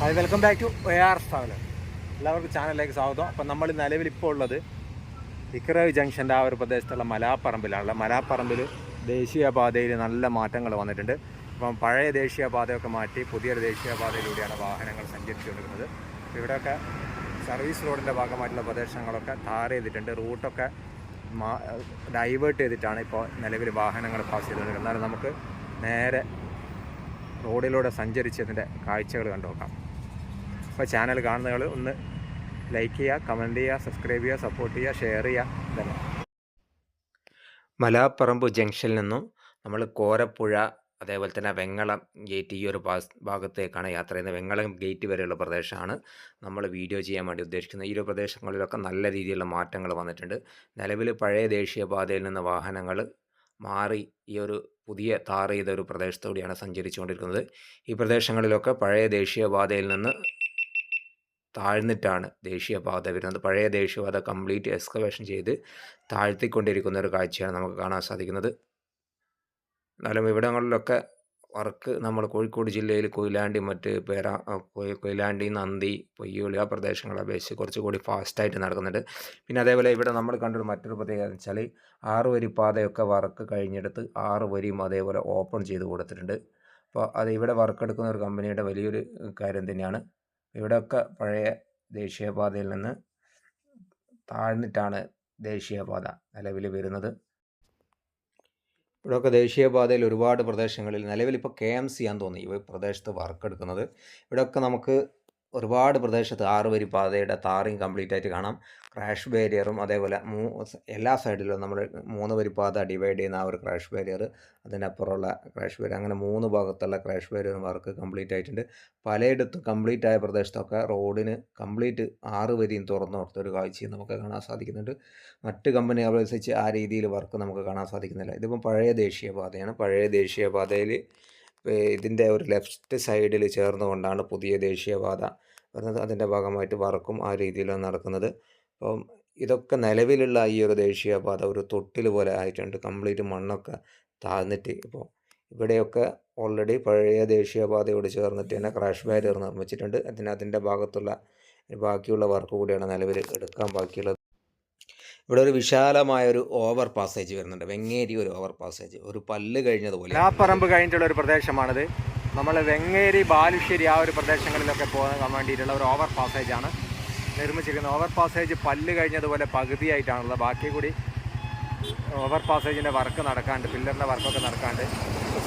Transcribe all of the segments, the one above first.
Hi welcome back to A R traveller എല്ലാവർക്കും ചാനലിലേക്ക് സ്വാഗതം. അപ്പം നമ്മൾ നിലവിൽ ഇപ്പോൾ ഉള്ളത് ഇക്രവ് ജംഗ്ഷന്റെ ആ ഒരു പ്രദേശത്തുള്ള മലാപ്പറമ്പിലാണുള്ളത് മലാപ്പറമ്പിൽ ദേശീയപാതയിൽ നല്ല മാറ്റങ്ങൾ വന്നിട്ടുണ്ട്. അപ്പം പഴയ ദേശീയപാതയൊക്കെ മാറ്റി പുതിയൊരു ദേശീയപാതയിലൂടെയാണ് വാഹനങ്ങൾ സഞ്ചരിച്ചുകൊണ്ടിരിക്കുന്നത്. ഇവിടെയൊക്കെ സർവീസ് റോഡിന്റെ ഭാഗമായിട്ടുള്ള പ്രദേശങ്ങളൊക്കെ ടാർ ചെയ്തിട്ടുണ്ട്. റൂട്ടൊക്കെ ഡൈവേർട്ട് ചെയ്തിട്ടാണ് ഇപ്പോൾ നിലവിൽ വാഹനങ്ങൾ പാസ് ചെയ്തുകൊണ്ടിരിക്കുന്നത്. എന്നാലും നമുക്ക് നേരെ റോഡിലൂടെ സഞ്ചരിച്ചതിന്റെ കാഴ്ചകൾ കണ്ടു നോക്കാം അപ്പോൾ ചാനൽ കാണുന്നവർ ഒന്ന് ലൈക്ക് ചെയ്യുക കമന്റ് ചെയ്യുക സബ്സ്ക്രൈബ് ചെയ്യുക സപ്പോർട്ട് ചെയ്യുക ഷെയർ ചെയ്യുക തന്നെ മലാപ്പറമ്പ് ജംഗ്ഷനിൽ നിന്നും നമ്മൾ കോരപ്പുഴ അതേപോലെ തന്നെ വെങ്ങളം ഗേറ്റ് ഈ ഒരു ഭാഗത്തേക്കാണ് യാത്ര ചെയ്യുന്നത്. വെങ്ങളം ഗേറ്റ് വരെയുള്ള പ്രദേശമാണ് നമ്മൾ വീഡിയോ ചെയ്യാൻ വേണ്ടി ഉദ്ദേശിക്കുന്നത്. ഈ ഒരു പ്രദേശങ്ങളിലൊക്കെ നല്ല രീതിയിലുള്ള മാറ്റങ്ങൾ വന്നിട്ടുണ്ട്. നിലവിൽ പഴയ ദേശീയപാതയിൽ നിന്ന് വാഹനങ്ങൾ മാറി ഈ ഒരു പുതിയ താർ ചെയ്ത ഒരു പ്രദേശത്തുകൂടിയാണ് സഞ്ചരിച്ചുകൊണ്ടിരിക്കുന്നത്. ഈ പ്രദേശങ്ങളിലൊക്കെ പഴയ ദേശീയപാതയിൽ നിന്ന് താഴ്ന്നിട്ടാണ് ദേശീയപാത വരുന്നത്. പഴയ ദേശീയപാത കംപ്ലീറ്റ് എക്സ്കവേഷൻ ചെയ്ത് താഴ്ത്തിക്കൊണ്ടിരിക്കുന്ന ഒരു കാഴ്ചയാണ് നമുക്ക് കാണാൻ സാധിക്കുന്നത്. എന്നാലും ഇവിടങ്ങളിലൊക്കെ വർക്ക് നമ്മൾ കോഴിക്കോട് ജില്ലയിൽ കൊയിലാണ്ടി മറ്റ് പേര കൊയ്- കൊയിലാണ്ടി നന്ദി പൊയ്യോളി ആ പ്രദേശങ്ങളെ അപേക്ഷിച്ച് കുറച്ചുകൂടി ഫാസ്റ്റായിട്ട് നടക്കുന്നുണ്ട്. പിന്നെ അതേപോലെ ഇവിടെ നമ്മൾ കണ്ടൊരു മറ്റൊരു പ്രത്യേകത വെച്ചാൽ ആറ് വരി പാതയൊക്കെ വർക്ക് കഴിഞ്ഞെടുത്ത് ആറ് വരിയും അതേപോലെ ഓപ്പൺ ചെയ്ത് കൊടുത്തിട്ടുണ്ട്. അപ്പോൾ അത് ഇവിടെ വർക്ക് എടുക്കുന്ന ഒരു കമ്പനിയുടെ വലിയൊരു കാര്യം തന്നെയാണ്. ഇവിടെയൊക്കെ പഴയ ദേശീയപാതയിൽ നിന്ന് താഴ്ന്നിട്ടാണ് ദേശീയപാത നിലവിൽ വരുന്നത്. ഇവിടെയൊക്കെ ദേശീയപാതയിൽ ഒരുപാട് പ്രദേശങ്ങളിൽ നിലവിലിപ്പോൾ കെ എം സി ആണെന്ന് തോന്നി ഈ പ്രദേശത്ത് വർക്ക് എടുക്കുന്നത്. ഇവിടെയൊക്കെ നമുക്ക് ഒരുപാട് പ്രദേശത്ത് ആറുവരി പാതയുടെ താറിങ് കംപ്ലീറ്റ് ആയിട്ട് കാണാം. ക്രാഷ് ബാരിയറും അതേപോലെ മൂ എല്ലാ സൈഡിലും നമ്മൾ മൂന്ന് വരി പാത ഡിവൈഡ് ചെയ്യുന്ന ആ ഒരു ക്രാഷ് ബാരിയർ അതിനപ്പുറമുള്ള ക്രാഷ് ബാരിയർ അങ്ങനെ മൂന്ന് ഭാഗത്തുള്ള ക്രാഷ് ബാരിയർ വർക്ക് കംപ്ലീറ്റ് ആയിട്ടുണ്ട്. പലയിടത്തും കംപ്ലീറ്റ് ആയ പ്രദേശത്തൊക്കെ റോഡിന് കംപ്ലീറ്റ് ആറ് വരിയും തുറന്നു കൊടുത്തൊരു കാഴ്ചയും നമുക്ക് കാണാൻ സാധിക്കുന്നുണ്ട്. മറ്റ് കമ്പനി അപേക്ഷിച്ച് ആ രീതിയിൽ വർക്ക് നമുക്ക് കാണാൻ സാധിക്കുന്നില്ല. ഇതിപ്പം പഴയ ദേശീയപാതയാണ്. പഴയ ദേശീയപാതയിൽ ഇതിന്റെ ഒരു ലെഫ്റ്റ് സൈഡിൽ ചേർന്നുകൊണ്ടാണ് പുതിയ ദേശീയപാത വരുന്നത്. അതിന്റെ ഭാഗമായിട്ട് വർക്കും ആ രീതിയിലാണ് നടക്കുന്നത്. അപ്പം ഇതൊക്കെ നിലവിലുള്ള ഈ ഒരു ദേശീയപാത ഒരു തൊട്ടിൽ പോലെ ആയിട്ടുണ്ട്. കംപ്ലീറ്റ് മണ്ണൊക്കെ താഴ്ന്നിട്ട്. ഇപ്പോൾ ഇവിടെയൊക്കെ ഓൾറെഡി പഴയ ദേശീയപാതയോട് ചേർന്നിട്ട് തന്നെ ക്രാഷ് ബാരിയർ നിർമ്മിച്ചിട്ടുണ്ട്. അതിന് അതിന്റെ ഭാഗത്തുള്ള ബാക്കിയുള്ള വർക്ക് കൂടിയാണ് നിലവിൽ എടുക്കാൻ ബാക്കിയുള്ളത്. ഇവിടെ ഒരു വിശാലമായ ഒരു ഓവർ പാസേജ് വരുന്നുണ്ട്. വെങ്ങേരി ഒരു ഓവർ പാസേജ് ഒരു പല്ല് കഴിഞ്ഞതുപോലെ. ലാപ്പറമ്പ് കഴിഞ്ഞിട്ടുള്ള ഒരു പ്രദേശമാണിത്. നമ്മൾ വെങ്ങേരി ബാലുശ്ശേരി ആ ഒരു പ്രദേശങ്ങളിലൊക്കെ പോകാൻ വേണ്ടിയിട്ടുള്ള ഒരു ഓവർ പാസേജ് ആണ്. നിർമ്മിച്ചിരിക്കുന്നത്. ഓവർ പാസേജ് പല്ല് കഴിഞ്ഞതുപോലെ പകുതിയായിട്ടാണുള്ളത്. ബാക്കി കൂടി ഓവർ പാസേജിന്റെ വർക്ക് നടക്കാണ്ട് പില്ലറിന്റെ വർക്കൊക്കെ നടക്കാണ്ട്.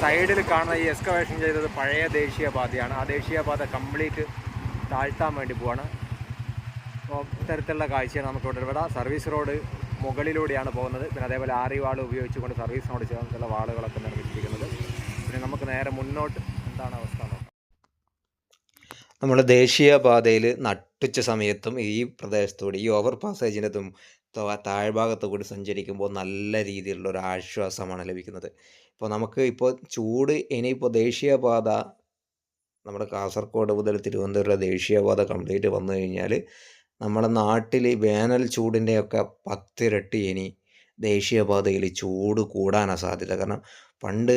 സൈഡിൽ കാണുന്ന ഈ എക്സ്കവേഷൻ ചെയ്തത് പഴയ ദേശീയപാതയാണ്. ആ ദേശീയപാത കംപ്ലീറ്റ് താഴ്ത്താൻ വേണ്ടി പോവാണ്. ഇത്തരത്തിലുള്ള കാഴ്ചയാണ് നമുക്ക് ഇവിടെ സർവീസ് റോഡ് മുകളിലൂടെയാണ് പോകുന്നത്. പിന്നെ അതേപോലെ ആറി വാൾ ഉപയോഗിച്ചുകൊണ്ട് സർവീസ് റോഡ് ചേർന്നിട്ടുള്ള വാളുകളൊക്കെ നിർമ്മിച്ചിരിക്കുന്നത്. പിന്നെ നമുക്ക് നേരെ മുന്നോട്ട് എന്താണ് അവസ്ഥ നമ്മൾ ദേശീയപാതയിൽ നട്ടുച്ച സമയത്തും ഈ പ്രദേശത്തൂടെ ഈ ഓവർ പാസേജിന്റെ താഴ്ഭാഗത്തു കൂടി സഞ്ചരിക്കുമ്പോൾ നല്ല രീതിയിലുള്ള ഒരു ആശ്വാസമാണ് ലഭിക്കുന്നത്. ഇപ്പോൾ നമുക്ക് ഇപ്പോൾ ചൂട് ഇനിയിപ്പോൾ ദേശീയപാത നമ്മുടെ കാസർഗോഡ് മുതൽ തിരുവനന്തപുരം ദേശീയപാത കംപ്ലീറ്റ് വന്നു കഴിഞ്ഞാൽ നമ്മുടെ നാട്ടിൽ വേനൽ ചൂടിന്റെയൊക്കെ പത്തിരട്ടി ഇനി ദേശീയപാതയിൽ ചൂട് കൂടാനാണ് സാധ്യത. കാരണം പണ്ട്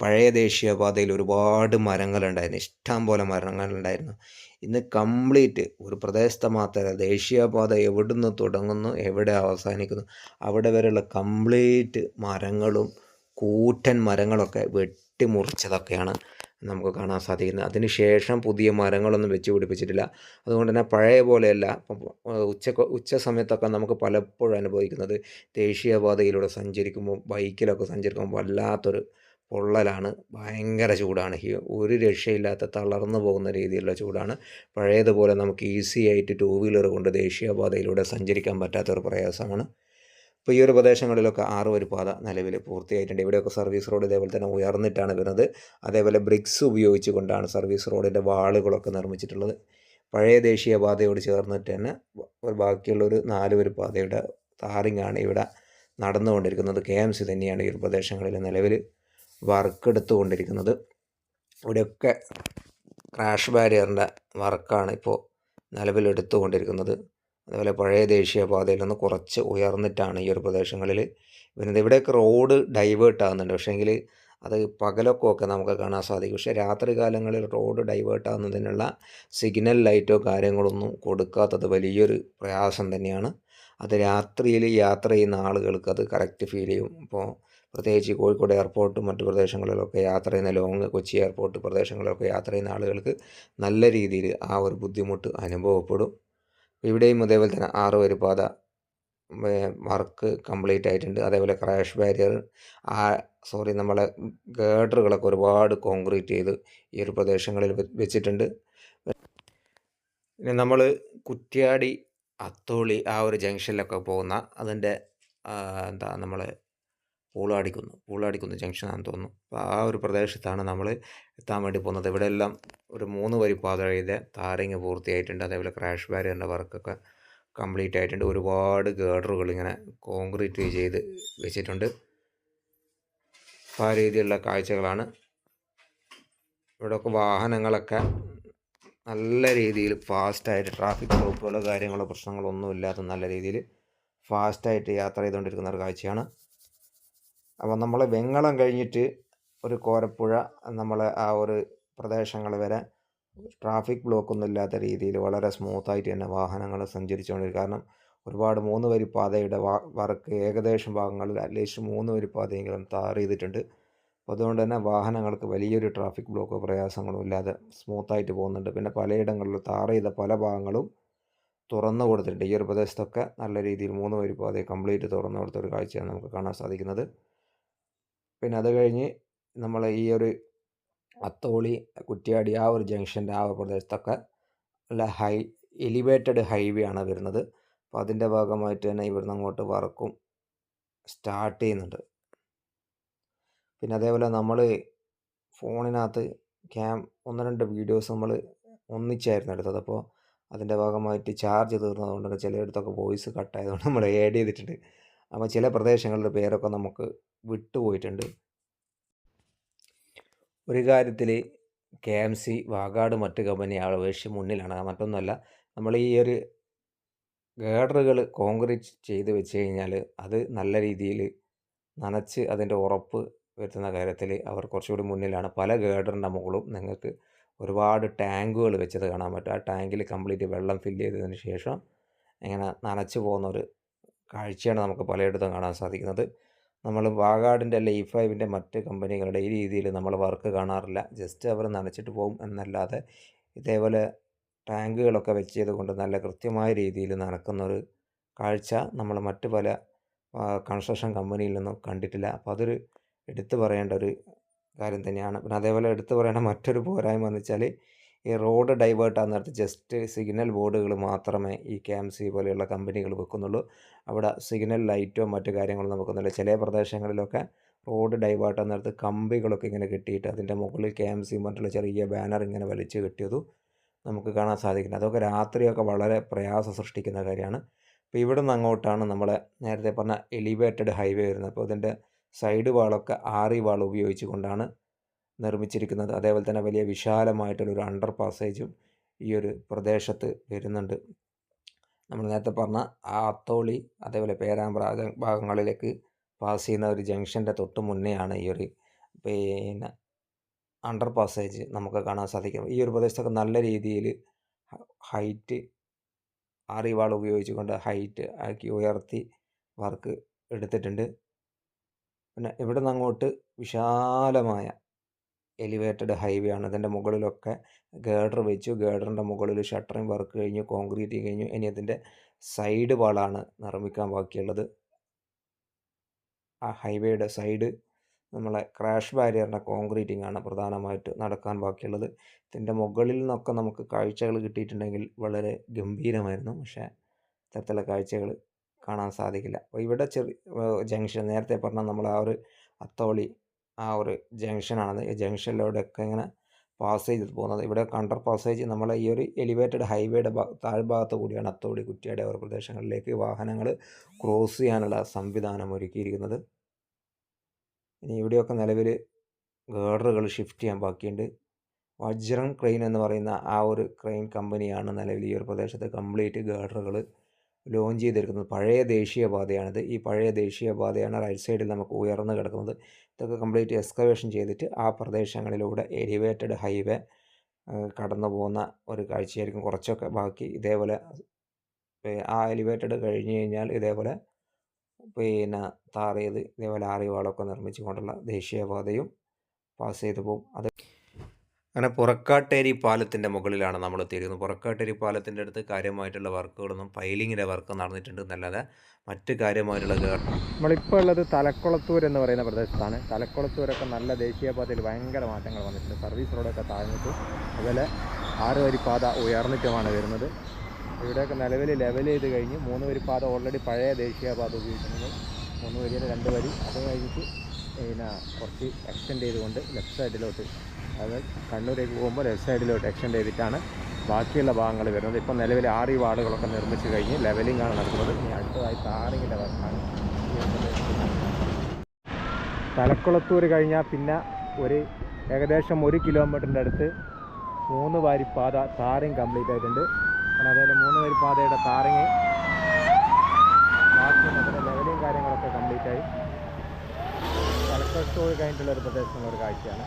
പഴയ ദേശീയപാതയിൽ ഒരുപാട് മരങ്ങളുണ്ടായിരുന്നു. ഇഷ്ടം പോലെ മരങ്ങളുണ്ടായിരുന്നു. ഇന്ന് കംപ്ലീറ്റ് ഒരു പ്രദേശത്തെ മാത്രമല്ല ദേശീയപാത എവിടുന്ന് തുടങ്ങുന്നു എവിടെ അവസാനിക്കുന്നു അവിടെ വരെയുള്ള കംപ്ലീറ്റ് മരങ്ങളും കൂറ്റൻ മരങ്ങളൊക്കെ വെട്ടിമുറിച്ചതൊക്കെയാണ് നമുക്ക് കാണാൻ സാധിക്കുന്നത്. അതിനുശേഷം പുതിയ മരങ്ങളൊന്നും വെച്ച് പിടിപ്പിച്ചിട്ടില്ല. അതുകൊണ്ട് തന്നെ പഴയ പോലെയല്ല. ഉച്ച ഉച്ച സമയത്തൊക്കെ നമുക്ക് പലപ്പോഴും അനുഭവിക്കുന്നത് ദേശീയപാതയിലൂടെ സഞ്ചരിക്കുമ്പോൾ ബൈക്കിലൊക്കെ സഞ്ചരിക്കുമ്പോൾ വല്ലാത്തൊരു പൊള്ളലാണ്. ഭയങ്കര ചൂടാണ്. ഒരു രക്ഷയില്ലാത്ത തളർന്നു പോകുന്ന രീതിയിലുള്ള ചൂടാണ്. പഴയതുപോലെ നമുക്ക് ഈസി ആയിട്ട് ടൂ വീലർ കൊണ്ട് ദേശീയപാതയിലൂടെ സഞ്ചരിക്കാൻ പറ്റാത്തൊരു പ്രയാസമാണ്. ഇപ്പോൾ ഈ ഒരു പ്രദേശങ്ങളിലൊക്കെ ആറ് വരി പാത നിലവിൽ പൂർത്തിയായിട്ടുണ്ട്. ഇവിടെയൊക്കെ സർവീസ് റോഡ് ഇതേപോലെ തന്നെ ഉയർന്നിട്ടാണ് വരുന്നത്. അതേപോലെ ബ്രിക്സ് ഉപയോഗിച്ചുകൊണ്ടാണ് സർവീസ് റോഡിന്റെ വാളുകളൊക്കെ നിർമ്മിച്ചിട്ടുള്ളത്. പഴയ ദേശീയപാതയോട് ചേർന്നിട്ട് തന്നെ ഒരു ബാക്കിയുള്ള ഒരു നാല് വരി പാതയുടെ താറിങ്ങാണ് ഇവിടെ നടന്നുകൊണ്ടിരിക്കുന്നത്. കെ എം സി തന്നെയാണ് ഈ ഒരു പ്രദേശങ്ങളിൽ നിലവിൽ വർക്ക് എടുത്തുകൊണ്ടിരിക്കുന്നത് ഇവിടെയൊക്കെ ക്രാഷ് ബാരിയറിന്റെ വർക്കാണ് ഇപ്പോൾ നിലവിൽ എടുത്തുകൊണ്ടിരിക്കുന്നത് അതുപോലെ പഴയ ദേശീയപാതയിൽ നിന്ന് കുറച്ച് ഉയർന്നിട്ടാണ് ഈ ഒരു പ്രദേശങ്ങളിൽ വരുന്നത്. ഇവിടെയൊക്കെ റോഡ് ഡൈവേർട്ട് ആകുന്നുണ്ട് പക്ഷേങ്കിൽ അത് പകലൊക്കെ ഒക്കെ നമുക്ക് കാണാൻ സാധിക്കും. പക്ഷേ രാത്രി കാലങ്ങളിൽ റോഡ് ഡൈവേർട്ട് ആകുന്നതിനുള്ള സിഗ്നൽ ലൈറ്റോ കാര്യങ്ങളൊന്നും കൊടുക്കാത്തത് വലിയൊരു പ്രയാസം തന്നെയാണ്. അത് രാത്രിയിൽ യാത്ര ചെയ്യുന്ന ആളുകൾക്ക് അത് കറക്റ്റ് ഫീൽ ചെയ്യും. ഇപ്പോൾ പ്രത്യേകിച്ച് കോഴിക്കോട് എയർപോർട്ടും മറ്റു പ്രദേശങ്ങളിലൊക്കെ യാത്ര ചെയ്യുന്ന ലോങ് കൊച്ചി എയർപോർട്ട് പ്രദേശങ്ങളിലൊക്കെ യാത്ര ചെയ്യുന്ന ആളുകൾക്ക് നല്ല രീതിയിൽ ആ ഒരു ബുദ്ധിമുട്ട് അനുഭവപ്പെടും. ഇവിടെയും അതേപോലെ തന്നെ ആറ് വരി പാത വർക്ക് കംപ്ലീറ്റ് ആയിട്ടുണ്ട്. അതേപോലെ ക്രാഷ് ബാരിയർ ആ സോറി നമ്മളെ ഗേഡറുകളൊക്കെ ഒരുപാട് കോൺക്രീറ്റ് ചെയ്ത് ഈ ഒരു പ്രദേശങ്ങളിൽ വെച്ചിട്ടുണ്ട്. പിന്നെ നമ്മൾ കുറ്റ്യാടി അത്തോളി ആ ഒരു ജംഗ്ഷനിലൊക്കെ പോകുന്ന അതിന്റെ എന്താ നമ്മൾ പൂളാടിക്കുന്ന്. പൂളാടിക്കുന്ന് ജംഗ്ഷനാണെന്ന് തോന്നുന്നു. അപ്പോൾ ആ ഒരു പ്രദേശത്താണ് നമ്മൾ എത്താൻ വേണ്ടി പോകുന്നത്. ഇവിടെ എല്ലാം ഒരു മൂന്ന് വരി പാതയുടെ താരങ്ങ് പൂർത്തിയായിട്ടുണ്ട്. അതേപോലെ ക്രാഷ് ബാരിയറിന്റെ വർക്കൊക്കെ കംപ്ലീറ്റ് ആയിട്ടുണ്ട്. ഒരുപാട് ഗേഡറുകൾ ഇങ്ങനെ കോൺക്രീറ്റ് ചെയ്ത് വെച്ചിട്ടുണ്ട്. ആ രീതിയിലുള്ള കാഴ്ചകളാണ്. ഇവിടെയൊക്കെ വാഹനങ്ങളൊക്കെ നല്ല രീതിയിൽ ഫാസ്റ്റായിട്ട് ട്രാഫിക് ബ്ലോക്കുകളോ കാര്യങ്ങളോ പ്രശ്നങ്ങളോ ഒന്നും ഇല്ലാത്ത നല്ല രീതിയിൽ ഫാസ്റ്റായിട്ട് യാത്ര ചെയ്തുകൊണ്ടിരിക്കുന്ന ഒരു കാഴ്ചയാണ്. അപ്പോൾ നമ്മൾ വെങ്ങളം കഴിഞ്ഞിട്ട് ഒരു കോരപ്പുഴ നമ്മൾ ആ ഒരു പ്രദേശങ്ങൾ വരെ ട്രാഫിക് ബ്ലോക്കൊന്നും ഇല്ലാത്ത രീതിയിൽ വളരെ സ്മൂത്തായിട്ട് തന്നെ വാഹനങ്ങൾ സഞ്ചരിച്ചുകൊണ്ടിരിക്കും. കാരണം ഒരുപാട് മൂന്ന് വരി പാതയുടെ വർക്ക് ഏകദേശം ഭാഗങ്ങളിൽ അറ്റ്ലീസ്റ്റ് മൂന്ന് വരി പാതയെങ്കിലും താർ ചെയ്തിട്ടുണ്ട്. അപ്പോൾ അതുകൊണ്ട് തന്നെ വാഹനങ്ങൾക്ക് വലിയൊരു ട്രാഫിക് ബ്ലോക്കോ പ്രയാസങ്ങളും ഇല്ലാതെ സ്മൂത്തായിട്ട് പോകുന്നുണ്ട്. പിന്നെ പലയിടങ്ങളിലും താർ ചെയ്ത പല ഭാഗങ്ങളും തുറന്നു കൊടുത്തിട്ടുണ്ട്. ഈ ഒരു പ്രദേശത്തൊക്കെ നല്ല രീതിയിൽ മൂന്ന് വരി പാതയെ കംപ്ലീറ്റ് തുറന്നു കൊടുത്ത ഒരു കാഴ്ചയാണ് നമുക്ക് കാണാൻ സാധിക്കുന്നത്. പിന്നെ അത് കഴിഞ്ഞ് നമ്മൾ ഈ ഒരു അത്തോളി കുറ്റ്യാടി ആ ഒരു ജംഗ്ഷന്റെ ആ ഒരു പ്രദേശത്തൊക്കെ നല്ല ഹൈ എലിവേറ്റഡ് ഹൈവേ ആണ് വരുന്നത്. അപ്പോൾ അതിന്റെ ഭാഗമായിട്ട് തന്നെ ഇവിടുന്ന് അങ്ങോട്ട് വർക്കും സ്റ്റാർട്ട് ചെയ്യുന്നുണ്ട്. പിന്നെ അതേപോലെ നമ്മൾ ഫോണിനകത്ത് ക്യാം ഒന്ന് രണ്ട് വീഡിയോസ് നമ്മൾ ഒന്നിച്ചായിരുന്നു എടുത്തത്. അപ്പോൾ അതിന്റെ ഭാഗമായിട്ട് ചാർജ് തീർന്നതുകൊണ്ട് ചിലയിടത്തൊക്കെ വോയിസ് കട്ടായതുകൊണ്ട് നമ്മൾ ഏഡ് ചെയ്തിട്ടുണ്ട്. അപ്പോൾ ചില പ്രദേശങ്ങളുടെ പേരൊക്കെ നമുക്ക് വിട്ടുപോയിട്ടുണ്ട്. ഒരു കാര്യത്തിൽ കെ എം സി വാഗാട് മറ്റ് കമ്പനി അപേക്ഷിച്ച് മുന്നിലാണ്. മറ്റൊന്നുമല്ല നമ്മൾ ഈ ഒരു ഗേഡറുകൾ കോൺക്രീറ്റ് ചെയ്ത് വെച്ച് കഴിഞ്ഞാൽ അത് നല്ല രീതിയിൽ നനച്ച് അതിന്റെ ഉറപ്പ് വരുത്തുന്ന കാര്യത്തിൽ അവർ കുറച്ചുകൂടി മുന്നിലാണ്. പല ഗേഡറിന്റെ മുകളും നിങ്ങൾക്ക് ഒരുപാട് ടാങ്കുകൾ വെച്ചത് കാണാൻ പറ്റും. ആ ടാങ്കിൽ കംപ്ലീറ്റ് വെള്ളം ഫില്ല് ചെയ്തതിന് ശേഷം ഇങ്ങനെ നനച്ച് പോകുന്ന ഒരു കാഴ്ചയാണ് നമുക്ക് പലയിടത്തും കാണാൻ സാധിക്കുന്നത്. നമ്മൾ വാഗാടിന്റെ അല്ലെ ഇ ഫൈവിന്റെ മറ്റ് കമ്പനികളുടെ ഈ രീതിയിൽ നമ്മൾ വർക്ക് കാണാറില്ല. ജസ്റ്റ് അവർ നനച്ചിട്ട് പോകും എന്നല്ലാതെ ഇതേപോലെ ടാങ്കുകളൊക്കെ വെച്ച് ചെയ്തുകൊണ്ട് നല്ല കൃത്യമായ രീതിയിൽ നനക്കുന്നൊരു കാഴ്ച നമ്മൾ മറ്റ് പല കൺസ്ട്രക്ഷൻ കമ്പനിയിൽ നിന്നും കണ്ടിട്ടില്ല. അപ്പോൾ അതൊരു എടുത്തു പറയേണ്ട ഒരു കാര്യം തന്നെയാണ്. പിന്നെ അതേപോലെ എടുത്തു പറയേണ്ട മറ്റൊരു പോരായ്മ എന്ന് വെച്ചാൽ ഈ റോഡ് ഡൈവേർട്ട് ആകുന്നിടത്ത് ജസ്റ്റ് സിഗ്നൽ ബോർഡുകൾ മാത്രമേ ഈ കെ എം സി പോലെയുള്ള കമ്പനികൾ വെക്കുന്നുള്ളൂ. അവിടെ സിഗ്നൽ ലൈറ്റോ മറ്റു കാര്യങ്ങളൊന്നും വെക്കുന്നില്ല. ചില പ്രദേശങ്ങളിലൊക്കെ റോഡ് ഡൈവേർട്ട് നേരത്ത് കമ്പികളൊക്കെ ഇങ്ങനെ കെട്ടിയിട്ട് അതിന്റെ മുകളിൽ കെ എം സി മറ്റുള്ള ചെറിയ ബാനർ ഇങ്ങനെ വലിച്ചു കെട്ടിയതും നമുക്ക് കാണാൻ സാധിക്കുന്നത് അതൊക്കെ രാത്രിയൊക്കെ വളരെ പ്രയാസം സൃഷ്ടിക്കുന്ന കാര്യമാണ്. അപ്പോൾ ഇവിടെ നിന്ന് അങ്ങോട്ടാണ് നമ്മൾ നേരത്തെ പറഞ്ഞ എലിവേറ്റഡ് ഹൈവേ വരുന്നത്. അപ്പോൾ ഇതിന്റെ സൈഡ് വാളൊക്കെ ആറി വാൾ ഉപയോഗിച്ച് കൊണ്ടാണ് നിർമ്മിച്ചിരിക്കുന്നത്. അതേപോലെ തന്നെ വലിയ വിശാലമായിട്ടുള്ളൊരു അണ്ടർ പാസേജും ഈ ഒരു പ്രദേശത്ത് വരുന്നുണ്ട്. നമ്മൾ നേരത്തെ പറഞ്ഞ ആ അത്തോളി അതേപോലെ പേരാമ്പ്ര ഭാഗങ്ങളിലേക്ക് പാസ് ചെയ്യുന്ന ഒരു ജംഗ്ഷന്റെ തൊട്ട് മുന്നെയാണ് ഈ ഒരു പിന്നെ അണ്ടർ പാസേജ് നമുക്ക് കാണാൻ സാധിക്കും ഈ ഒരു പ്രദേശത്തൊക്കെ നല്ല രീതിയിൽ ഹൈറ്റ് അറിവാൾ ഉപയോഗിച്ചുകൊണ്ട് ഹൈറ്റ് ആക്കി ഉയർത്തി വർക്ക് എടുത്തിട്ടുണ്ട്. പിന്നെ ഇവിടെ നിന്ന് അങ്ങോട്ട് വിശാലമായ എലിവേറ്റഡ് ഹൈവേ ആണ്. അതിന്റെ മുകളിലൊക്കെ ഗേഡർ വെച്ചു. ഗേഡറിന്റെ മുകളിൽ ഷട്ടറിങ് വർക്ക് കഴിഞ്ഞു കോൺക്രീറ്റ് കഴിഞ്ഞു. ഇനി അതിന്റെ സൈഡ് വാളാണ് നിർമ്മിക്കാൻ ബാക്കിയുള്ളത്. ആ ഹൈവേയുടെ സൈഡ് നമ്മളെ ക്രാഷ് ബാരിയറിന്റെ കോൺക്രീറ്റിംഗ് ആണ് പ്രധാനമായിട്ട് നടക്കാൻ ബാക്കിയുള്ളത്. ഇതിന്റെ മുകളിൽ നിന്നൊക്കെ നമുക്ക് കാഴ്ചകൾ കിട്ടിയിട്ടുണ്ടെങ്കിൽ വളരെ ഗംഭീരമായിരുന്നു. പക്ഷേ ഇത്തരത്തിലുള്ള കാഴ്ചകൾ കാണാൻ സാധിക്കില്ല. അപ്പോൾ ഇവിടെ ചെറിയ ജംഗ്ഷൻ നേരത്തെ പറഞ്ഞാൽ നമ്മൾ ആ ഒരു അത്തോളി ആ ഒരു ജംഗ്ഷനാണത് ഈ ജംഗ്ഷനിലൂടെയൊക്കെ ഇങ്ങനെ പാസ് ചെയ്ത് പോകുന്നത്? ഇവിടെ കണ്ടർ പാസേജ് നമ്മൾ ഈ ഒരു എലിവേറ്റഡ് ഹൈവേയുടെ താഴ്ഭാഗത്ത് കൂടിയാണ് അത്തോടി കുറ്റിയാടി അവർ പ്രദേശങ്ങളിലേക്ക് വാഹനങ്ങൾ ക്രോസ് ചെയ്യാനുള്ള സംവിധാനം ഒരുക്കിയിരിക്കുന്നത്. ഇനി ഇവിടെയൊക്കെ നിലവിൽ ഗേഡറുകൾ ഷിഫ്റ്റ് ചെയ്യാൻ ബാക്കിയുണ്ട്. വജ്രം ക്രെയിൻ എന്ന് പറയുന്ന ആ ഒരു ക്രെയിൻ കമ്പനിയാണ് നിലവിൽ ഈ ഒരു പ്രദേശത്ത് കംപ്ലീറ്റ് ഗേഡറുകൾ ലോഞ്ച് ചെയ്തിരിക്കുന്നത്. പഴയ ദേശീയപാതയാണിത്. ഈ പഴയ ദേശീയപാതയാണ് റൈറ്റ് സൈഡിൽ നമുക്ക് ഉയർന്നു കിടക്കുന്നത്. ഇതൊക്കെ കംപ്ലീറ്റ് എക്സ്കവേഷൻ ചെയ്തിട്ട് ആ പ്രദേശങ്ങളിലൂടെ എലിവേറ്റഡ് ഹൈവേ കടന്നു പോകുന്ന ഒരു കാഴ്ചയായിരിക്കും കുറച്ചൊക്കെ ബാക്കി. ഇതേപോലെ ആ എലിവേറ്റഡ് കഴിഞ്ഞ് കഴിഞ്ഞാൽ ഇതേപോലെ പിന്നെ ചെയ്ത് ഇതേപോലെ ആറിവാളൊക്കെ നിർമ്മിച്ചുകൊണ്ടുള്ള ദേശീയപാതയും പാസ് ചെയ്തു പോകും. അത് അങ്ങനെ പുറക്കാട്ടേരി പാലത്തിന്റെ മുകളിലാണ് നമ്മൾ എത്തിയിരിക്കുന്നത്. പുറക്കാട്ടേരി പാലത്തിന്റെ അടുത്ത് കാര്യമായിട്ടുള്ള വർക്കുകളൊന്നും പൈലിങ്ങിന്റെ വർക്ക് നടന്നിട്ടുണ്ട് എന്നല്ലാതെ മറ്റ് കാര്യമായിട്ടുള്ള നമ്മളിപ്പോൾ ഉള്ളത് തലക്കുളത്തൂർ എന്ന് പറയുന്ന പ്രദേശത്താണ്. തലക്കുളത്തൂരൊക്കെ നല്ല ദേശീയപാതയിൽ ഭയങ്കര മാറ്റങ്ങൾ വന്നിട്ടുണ്ട്. സർവീസ് റോഡൊക്കെ താഴ്ന്നിട്ട് അതുപോലെ ആറ് വരി പാത ഉയർന്നിട്ടുമാണ് വരുന്നത്. ഇവിടെയൊക്കെ നിലവിൽ ലെവൽ ചെയ്ത് കഴിഞ്ഞ് മൂന്ന് വരി പാത ഓൾറെഡി പഴയ ദേശീയപാത ഉപയോഗിക്കുന്നത് മൂന്ന് വരിയുടെ രണ്ട് വരി. അത് കഴിഞ്ഞിട്ട് പിന്നെ കുറച്ച് എക്സ്റ്റെൻഡ് ചെയ്തുകൊണ്ട് ലെഫ്റ്റ് സൈഡിലോട്ട് അതായത് കണ്ണൂരേക്ക് പോകുമ്പോൾ ലെഫ്റ്റ് സൈഡിലോട്ട് എക്സ്റ്റെൻഡ് ചെയ്തിട്ടാണ് ബാക്കിയുള്ള ഭാഗങ്ങൾ വരുന്നത്. ഇപ്പം നിലവിൽ ആറ് ഈ വാർഡുകളൊക്കെ നിർമ്മിച്ച് കഴിഞ്ഞ് ആണ് നടക്കുന്നത്. ഇനി അടുത്തതായി താറിങ്ങിന്റെ വർക്കാണ്. തലക്കുളത്തൂർ കഴിഞ്ഞാൽ പിന്നെ ഒരു ഏകദേശം ഒരു കിലോമീറ്ററിന്റെ അടുത്ത് മൂന്ന് വാരി പാത താറിങ് കംപ്ലീറ്റ് ആയിട്ടുണ്ട്. കാരണം അതേപോലെ മൂന്ന് വാരി പാതയുടെ താറിങ് ബാക്കി നമ്മുടെ ലെവലും കാര്യങ്ങളൊക്കെ കംപ്ലീറ്റ് ആയി. തലക്കുളത്തൂർ കഴിഞ്ഞിട്ടുള്ള ഒരു പ്രദേശത്തുള്ള ഒരു കാഴ്ചയാണ്.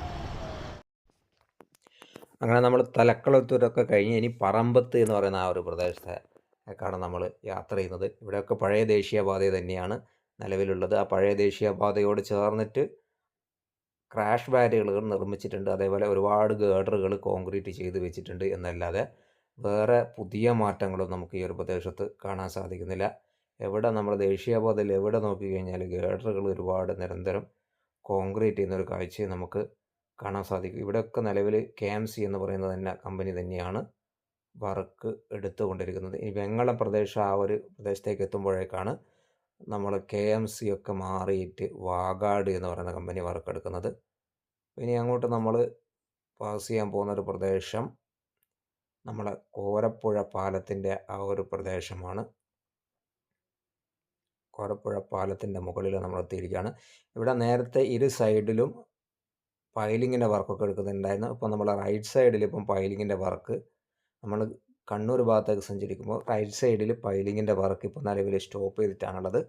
അങ്ങനെ നമ്മൾ തലക്കളത്തൂരൊക്കെ കഴിഞ്ഞ് ഇനി പറമ്പത്ത് എന്ന് പറയുന്ന ആ ഒരു പ്രദേശത്തേക്കാണ് നമ്മൾ യാത്ര ചെയ്യുന്നത്. ഇവിടെയൊക്കെ പഴയ ദേശീയപാത തന്നെയാണ് നിലവിലുള്ളത്. ആ പഴയ ദേശീയപാതയോട് ചേർന്നിട്ട് ക്രാഷ് ബാരിയറുകൾ നിർമ്മിച്ചിട്ടുണ്ട്. അതേപോലെ ഒരുപാട് ഗേഡറുകൾ കോൺക്രീറ്റ് ചെയ്ത് വെച്ചിട്ടുണ്ട് എന്നല്ലാതെ വേറെ പുതിയ മാറ്റങ്ങളും നമുക്ക് ഈ ഒരു പ്രദേശത്ത് കാണാൻ സാധിക്കുന്നില്ല. എവിടെ നമ്മൾ ദേശീയപാതയിൽ എവിടെ നോക്കിക്കഴിഞ്ഞാൽ ഗേഡറുകൾ ഒരുപാട് നിരന്തരം കോൺക്രീറ്റ് ചെയ്യുന്ന ഒരു കാഴ്ചയെ നമുക്ക് കാണാൻ സാധിക്കും. ഇവിടെയൊക്കെ നിലവിൽ കെ എം സി എന്ന് പറയുന്നത് തന്നെ കമ്പനി തന്നെയാണ് വർക്ക് എടുത്തുകൊണ്ടിരിക്കുന്നത്. ഈ വെങ്ങളം പ്രദേശം ആ ഒരു പ്രദേശത്തേക്ക് എത്തുമ്പോഴേക്കാണ് നമ്മൾ കെ എം സി ഒക്കെ മാറിയിട്ട് വാഗാട് എന്ന് പറയുന്ന കമ്പനി വർക്ക് എടുക്കുന്നത്. ഇനി അങ്ങോട്ട് നമ്മൾ പാസ് ചെയ്യാൻ പോകുന്ന ഒരു പ്രദേശം നമ്മളെ കോരപ്പുഴ പാലത്തിന്റെ ആ ഒരു പ്രദേശമാണ്. കോരപ്പുഴ പാലത്തിന്റെ മുകളിൽ നമ്മൾ എത്തിയിരിക്കുകയാണ് ഇവിടെ നേരത്തെ ഇരു സൈഡിലും പൈലിങ്ങിന്റെ വർക്കൊക്കെ എടുക്കുന്നുണ്ടായിരുന്നു. ഇപ്പോൾ നമ്മൾ റൈറ്റ് സൈഡിൽ ഇപ്പം പൈലിങ്ങിന്റെ വർക്ക് നമ്മൾ കണ്ണൂർ ഭാഗത്തേക്ക് സഞ്ചരിക്കുമ്പോൾ റൈറ്റ് സൈഡിൽ പൈലിങ്ങിന്റെ വർക്ക് ഇപ്പോൾ നിലവിൽ സ്റ്റോപ്പ് ചെയ്തിട്ടാണുള്ളത്.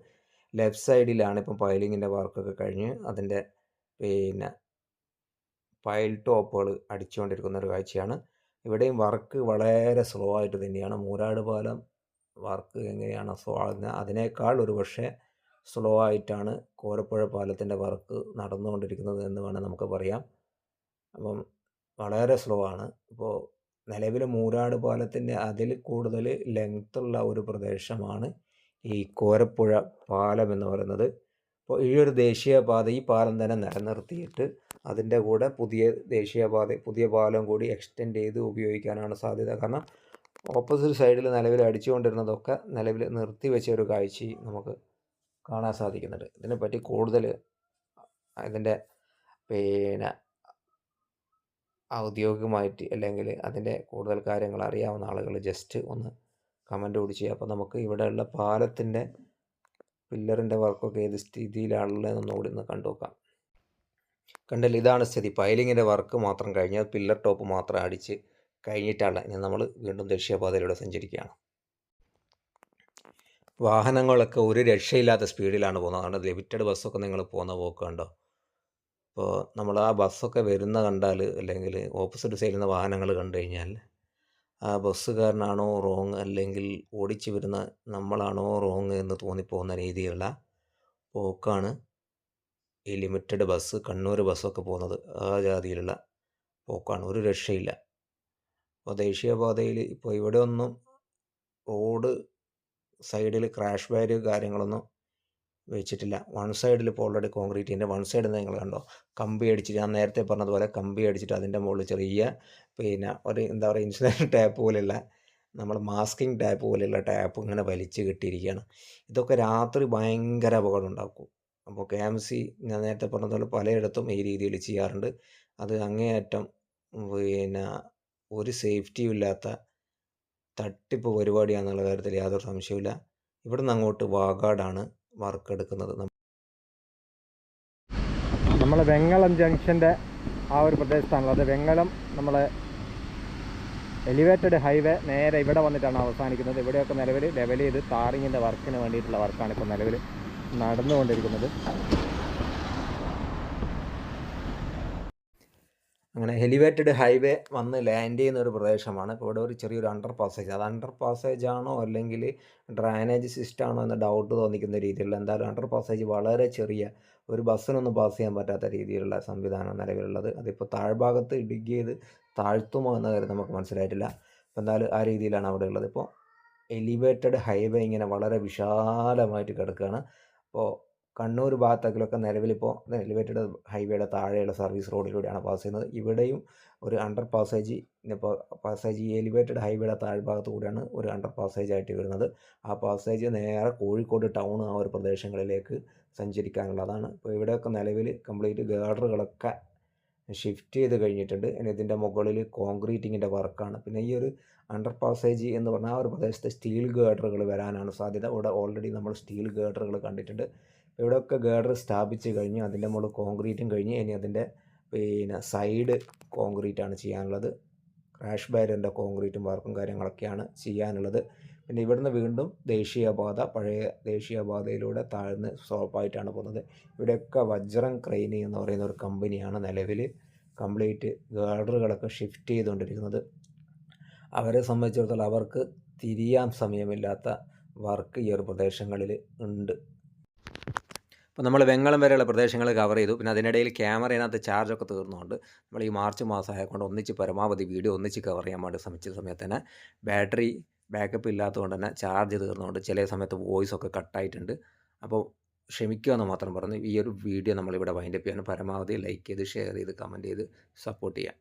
ലെഫ്റ്റ് സൈഡിലാണ് ഇപ്പം പൈലിങ്ങിന്റെ വർക്കൊക്കെ കഴിഞ്ഞ് അതിന്റെ പിന്നെ പൈൽ ടോപ്പുകൾ അടിച്ചുകൊണ്ടിരിക്കുന്ന ഒരു കാഴ്ചയാണ്. ഇവിടെയും വർക്ക് വളരെ സ്ലോ ആയിട്ട് തന്നെയാണ്. മൂരാട് പാലം വർക്ക് എങ്ങനെയാണ് സ്ലോ ആകുന്നത്? അതിനേക്കാൾ ഒരു പക്ഷേ സ്ലോ ആയിട്ടാണ് കോരപ്പുഴ പാലത്തിന്റെ വർക്ക് നടന്നുകൊണ്ടിരിക്കുന്നത് എന്ന് വേണം നമുക്ക് പറയാം. അപ്പം വളരെ സ്ലോ ആണ്. ഇപ്പോൾ നിലവിൽ മൂരാട് പാലത്തിന്റെ അതിൽ കൂടുതൽ ലെങ്ത്തുള്ള ഒരു പ്രദേശമാണ് ഈ കോരപ്പുഴ പാലം എന്ന് പറയുന്നത്. അപ്പോൾ ഈ ഒരു ദേശീയപാത ഈ പാലം തന്നെ നിലനിർത്തിയിട്ട് അതിന്റെ കൂടെ പുതിയ ദേശീയപാത പുതിയ പാലം കൂടി എക്സ്റ്റെൻഡ് ചെയ്ത് ഉപയോഗിക്കാനാണ് സാധ്യത. കാരണം ഓപ്പോസിറ്റ് സൈഡിൽ നിലവിൽ അടിച്ചുകൊണ്ടിരുന്നതൊക്കെ നിലവിൽ നിർത്തി വെച്ച ഒരു കാഴ്ച നമുക്ക് കാണാൻ സാധിക്കുന്നുണ്ട്. ഇതിനെപ്പറ്റി കൂടുതൽ ഇതിന്റെ പിന്നെ ഔദ്യോഗികമായിട്ട് അല്ലെങ്കിൽ അതിന്റെ കൂടുതൽ കാര്യങ്ങൾ അറിയാവുന്ന ആളുകൾ ജസ്റ്റ് ഒന്ന് കമന്റ് കൂടി ചെയ്യുക. അപ്പോൾ നമുക്ക് ഇവിടെയുള്ള പാലത്തിന്റെ പില്ലറിന്റെ വർക്കൊക്കെ ഏത് സ്ഥിതിയിലാണുള്ളതെന്ന് കൂടി ഒന്ന് കണ്ടു നോക്കാം. കണ്ടില്ല ഇതാണ് സ്ഥിതി. പൈലിങ്ങിന്റെ വർക്ക് മാത്രം കഴിഞ്ഞാൽ പില്ലർ ടോപ്പ് മാത്രം അടിച്ച് കഴിഞ്ഞിട്ടാണ്. ഇനി നമ്മൾ വീണ്ടും ദേശീയപാതയിലൂടെ സഞ്ചരിക്കുകയാണ്. വാഹനങ്ങളൊക്കെ ഒരു രക്ഷയില്ലാത്ത സ്പീഡിലാണ് പോകുന്നത്. അതുകൊണ്ട് ലിമിറ്റഡ് ബസ്സൊക്കെ നിങ്ങൾ പോകുന്ന പോക്ക് കണ്ടോ? ഇപ്പോൾ നമ്മൾ ആ ബസ്സൊക്കെ വരുന്ന കണ്ടാൽ അല്ലെങ്കിൽ ഓപ്പോസിറ്റ് സൈഡിൽ നിന്ന് വാഹനങ്ങൾ കണ്ടു കഴിഞ്ഞാൽ ആ ബസ്സുകാരനാണോ റോങ് അല്ലെങ്കിൽ ഓടിച്ച് വരുന്ന നമ്മളാണോ റോങ് എന്ന് തോന്നിപ്പോകുന്ന രീതിയിലുള്ള പോക്കാണ് ഈ ലിമിറ്റഡ് ബസ് കണ്ണൂർ ബസ്സൊക്കെ പോകുന്നത്. ആ ജാതിയിലുള്ള പോക്കാണ്. ഒരു രക്ഷയില്ല. അപ്പോൾ ദേശീയപാതയിൽ ഇപ്പോൾ ഇവിടെ ഒന്നും റോഡ് സൈഡിൽ ക്രാഷ് ബാരിയർ കാര്യങ്ങളൊന്നും വെച്ചിട്ടില്ല. വൺ സൈഡിൽ ഇപ്പോൾ ഓൾറെഡി കോൺക്രീറ്റിന്റെ വൺ സൈഡിൽ നിങ്ങൾ കണ്ടോ? കമ്പി അടിച്ചിട്ട് ഞാൻ നേരത്തെ പറഞ്ഞതുപോലെ കമ്പി അടിച്ചിട്ട് അതിന്റെ മുകളിൽ ചെറിയ പിന്നെ ഒരു എന്താ പറയുക ഇൻസുലേഷൻ ടാപ്പ് പോലെയുള്ള നമ്മൾ മാസ്കിങ് ടാപ്പ് പോലെയുള്ള ടാപ്പ് ഇങ്ങനെ വലിച്ച് കെട്ടിയിരിക്കുകയാണ് ഇതൊക്കെ രാത്രി ഭയങ്കര അപകടം ഉണ്ടാക്കും. അപ്പോൾ കെ എം സി ഞാൻ നേരത്തെ പറഞ്ഞതുപോലെ പലയിടത്തും ഈ രീതിയിൽ ചെയ്യാറുണ്ട്. അത് അങ്ങേയറ്റം പിന്നെ ഒരു സേഫ്റ്റിയും ഇല്ലാത്ത തട്ടിപ്പ് പരിപാടിയാണെന്നുള്ള കാര്യത്തിൽ യാതൊരു സംശയവുമില്ല. ഇവിടെ നിന്ന് അങ്ങോട്ട് വാഗാടാണ് വർക്ക് എടുക്കുന്നത് നമ്മൾ വെങ്ങളം ജംഗ്ഷന്റെ ആ ഒരു പ്രദേശത്താണുള്ളത്. വെങ്ങളം നമ്മളെ എലിവേറ്റഡ് ഹൈവേ നേരെ ഇവിടെ വന്നിട്ടാണ് അവസാനിക്കുന്നത്. ഇവിടെയൊക്കെ നിലവിൽ ലെവൽ ചെയ്ത് ടാറിങ്ങിന്റെ വർക്കിന് വേണ്ടിയിട്ടുള്ള വർക്കാണ് ഇപ്പോൾ നിലവിൽ നടന്നുകൊണ്ടിരിക്കുന്നത്. അങ്ങനെ എലിവേറ്റഡ് ഹൈവേ വന്ന് ലാൻഡ് ചെയ്യുന്ന ഒരു പ്രദേശമാണ്. ഇപ്പോൾ ഇവിടെ ഒരു ചെറിയൊരു അണ്ടർ പാസേജ്. അത് അണ്ടർ പാസേജ് ആണോ അല്ലെങ്കിൽ ഡ്രൈനേജ് സിസ്റ്റം ആണോ എന്ന ഡൗട്ട് തോന്നിക്കുന്ന രീതിയിലുള്ള എന്തായാലും അണ്ടർ പാസേജ് വളരെ ചെറിയ ഒരു ബസ്സിനൊന്നും പാസ് ചെയ്യാൻ പറ്റാത്ത രീതിയിലുള്ള സംവിധാനം നിലവിലുള്ളത്. അതിപ്പോൾ താഴ്ഭാഗത്ത് ഇടുക്കി ചെയ്ത് താഴ്ത്തുമോ എന്ന കാര്യം നമുക്ക് മനസ്സിലായിട്ടില്ല. അപ്പോൾ എന്തായാലും ആ രീതിയിലാണ് അവിടെ ഉള്ളത്. ഇപ്പോൾ എലിവേറ്റഡ് ഹൈവേ ഇങ്ങനെ വളരെ വിശാലമായിട്ട് കിടക്കുകയാണ്. അപ്പോൾ കണ്ണൂർ ഭാഗത്തേക്കിലൊക്കെ നിലവിലിപ്പോൾ എലിവേറ്റഡ് ഹൈവേയുടെ താഴെയുള്ള സർവീസ് റോഡിലൂടെയാണ് പാസ് ചെയ്യുന്നത്. ഇവിടെയും ഒരു അണ്ടർ പാസേജ് ഇപ്പോൾ പാസേജ് ഈ എലിവേറ്റഡ് ഹൈവേയുടെ താഴ്ഭാഗത്ത് കൂടിയാണ് ഒരു അണ്ടർ പാസേജ് ആയിട്ട് വരുന്നത്. ആ പാസേജ് നേരെ കോഴിക്കോട് ടൗൺ ആ ഒരു പ്രദേശങ്ങളിലേക്ക് സഞ്ചരിക്കാനുള്ളതാണ് ഇപ്പോൾ ഇവിടെയൊക്കെ നിലവിൽ കംപ്ലീറ്റ് ഗാർഡറുകളൊക്കെ ഷിഫ്റ്റ് ചെയ്ത് കഴിഞ്ഞിട്ടുണ്ട്. ഇനി ഇതിന്റെ മുകളിൽ കോൺക്രീറ്റിങ്ങിന്റെ വർക്കാണ്. പിന്നെ ഈ ഒരു അണ്ടർ പാസേജ് എന്ന് പറഞ്ഞാൽ ആ ഒരു പ്രദേശത്തെ സ്റ്റീൽ ഗേഡറുകൾ വരാനാണ് സാധ്യത. ഇവിടെ ഓൾറെഡി നമ്മൾ സ്റ്റീൽ ഗേഡറുകൾ കണ്ടിട്ടുണ്ട്. ഇവിടെയൊക്കെ ഗേഡർ സ്ഥാപിച്ച് കഴിഞ്ഞ് അതിന്റെ മുകളിൽ കോൺക്രീറ്റും കഴിഞ്ഞ് ഇനി അതിന്റെ പിന്നെ സൈഡ് കോൺക്രീറ്റ് ആണ് ചെയ്യാനുള്ളത്. ക്രാഷ് ബാരിയറിന്റെ കോൺക്രീറ്റും വർക്കും കാര്യങ്ങളൊക്കെയാണ് ചെയ്യാനുള്ളത്. പിന്നെ ഇവിടുന്ന് വീണ്ടും ദേശീയപാത പഴയ ദേശീയപാതയിലൂടെ താഴ്ന്ന് സോപ്പായിട്ടാണ് പോകുന്നത്. ഇവിടെയൊക്കെ വജ്രം ക്രെയിനി എന്ന് പറയുന്ന ഒരു കമ്പനിയാണ് നിലവിൽ കംപ്ലീറ്റ് ഗേഡറുകളൊക്കെ ഷിഫ്റ്റ് ചെയ്തുകൊണ്ടിരിക്കുന്നത്. അവരെ സംബന്ധിച്ചിടത്തോളം അവർക്ക് തിരിയാൻ സമയമില്ലാത്ത വർക്ക് ഈ ഒരു പ്രദേശങ്ങളിൽ ഉണ്ട്. അപ്പോൾ നമ്മൾ വെങ്ങളം വരെയുള്ള പ്രദേശങ്ങൾ കവർ ചെയ്തു. പിന്നെ അതിനിടയിൽ ക്യാമറയിനകത്ത് ചാർജൊക്കെ തീർന്നുകൊണ്ട് നമ്മൾ ഈ മാർച്ച് മാസം ആയതുകൊണ്ട് ഒന്നിച്ച് പരമാവധി വീഡിയോ ഒന്നിച്ച് കവർ ചെയ്യാൻ വേണ്ടി ശ്രമിച്ച സമയത്ത് തന്നെ ബാറ്ററി ബാക്കപ്പ് ഇല്ലാത്തതുകൊണ്ട് തന്നെ ചാർജ് തീർന്നുകൊണ്ട് ചില സമയത്ത് വോയിസ് ഒക്കെ കട്ടായിട്ടുണ്ട് അപ്പോൾ ക്ഷമിക്കുക എന്ന് മാത്രം പറഞ്ഞു ഈ ഒരു വീഡിയോ നമ്മളിവിടെ വൈൻഡപ്പ് ചെയ്യാൻ പരമാവധി ലൈക്ക് ചെയ്ത് ഷെയർ ചെയ്ത് കമന്റ് ചെയ്ത് സപ്പോർട്ട് ചെയ്യാം